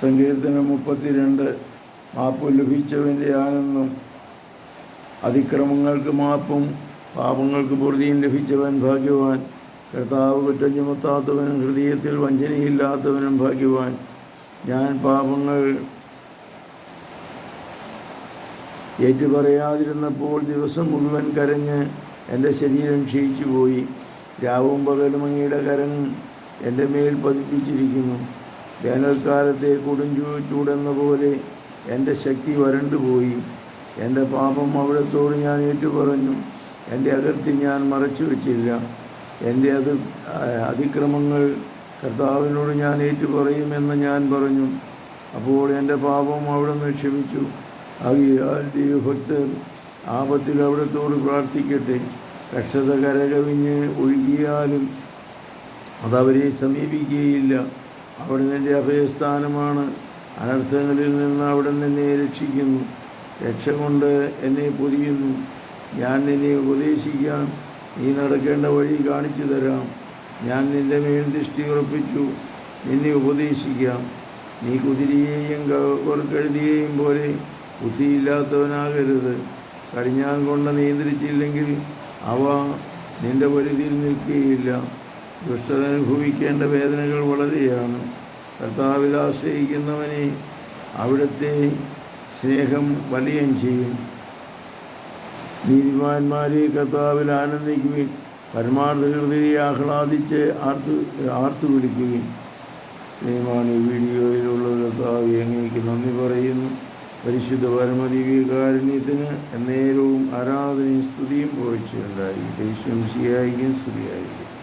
സങ്കീർത്തനം മുപ്പത്തിരണ്ട് മാപ്പ് ലഭിച്ചവന്റെ ആനന്ദം. അതിക്രമങ്ങൾക്ക് മാപ്പും പാപങ്ങൾക്ക് പൊറുതിയും ലഭിച്ചവൻ ഭാഗ്യവാൻ. കർത്താവ് കുറ്റം ചുമത്താത്തവനും ഹൃദയത്തിൽ വഞ്ചനയില്ലാത്തവനും ഭാഗ്യവാൻ. ഞാൻ പാപങ്ങൾ ഏറ്റുപറയാതിരുന്നപ്പോൾ ദിവസം മുഴുവൻ കരഞ്ഞ് എന്റെ ശരീരം ക്ഷയിച്ചു പോയി രാവും പകലും അങ്ങയുടെ കരം എന്റെ മേൽ പതിപ്പിച്ചിരിക്കുന്നു. വേനൽക്കാലത്തെ കൊടുഞ്ചൂ ചൂടെന്ന പോലെ എന്റെ ശക്തി വരണ്ടുപോയി. എന്റെ പാപം അവിടത്തോട് ഞാൻ ഏറ്റുപറഞ്ഞു. എന്റെ അതിർത്തി ഞാൻ മറച്ചു വച്ചില്ല. എന്റെ അത് അതിക്രമങ്ങൾ കർത്താവിനോട് ഞാൻ ഏറ്റുപറയുമെന്ന് ഞാൻ പറഞ്ഞു. അപ്പോൾ എന്റെ പാപം അവിടുന്ന് ക്ഷമിച്ചു. ആകിയാൽ ദൈവഭക്തർ ആപത്തിൽ അവിടത്തോട് പ്രാർത്ഥിക്കട്ടെ. കഷ്ടത കരകവിഞ്ഞ് ഒഴുകിയാലും അതവരെ സമീപിക്കുകയില്ല. അവിടെ നിന്റെ അഭയസ്ഥാനമാണ്. അനർത്ഥങ്ങളിൽ നിന്ന് അവിടെ നിന്നെ രക്ഷിക്കുന്നു. രക്ഷ കൊണ്ട് എന്നെ പൊതിയുന്നു. ഞാൻ നിന്നെ ഉപദേശിക്കാം. നീ നടക്കേണ്ട വഴി കാണിച്ചു തരാം. ഞാൻ നിന്റെ മേൽ ദൃഷ്ടി ഉറപ്പിച്ചു. നിന്നെ ഉപദേശിക്കാം. നീ കുതിരയെയും കഴുതിയെയും പോലെ ബുദ്ധിയില്ലാത്തവനാകരുത്. കടിഞ്ഞാൻ കൊണ്ട് നിയന്ത്രിച്ചില്ലെങ്കിൽ അവ നിന്റെ പരിധിയിൽ നിൽക്കുകയില്ല. ദുഷ്ടത അനുഭവിക്കേണ്ട വേദനകൾ വളരെയാണ്. കർത്താവിൽ ആശ്രയിക്കുന്നവനെ അവിടുത്തെ സ്നേഹം വലിയം ചെയ്യും. നീതിമാന്മാരെ കർത്താവിൽ ആനന്ദിക്കുകയും പരമാർത്ഥ ഹൃദയെ ആഹ്ലാദിച്ച് ആർത്തു ആർത്തു വിളിക്കുകയും ദൈവമാണ് വീഡിയോയിലുള്ള കർത്താവ് അങ്ങേക്ക് നന്ദി പറയുന്നു. പരിശുദ്ധ പരമദിവ്യകാരുണ്യത്തിന് എന്നേരവും ആരാധനയും സ്തുതിയും പോയിച്ചുണ്ടായി ദേശം ശരിയായിരിക്കും സ്തുതിയായിരിക്കും.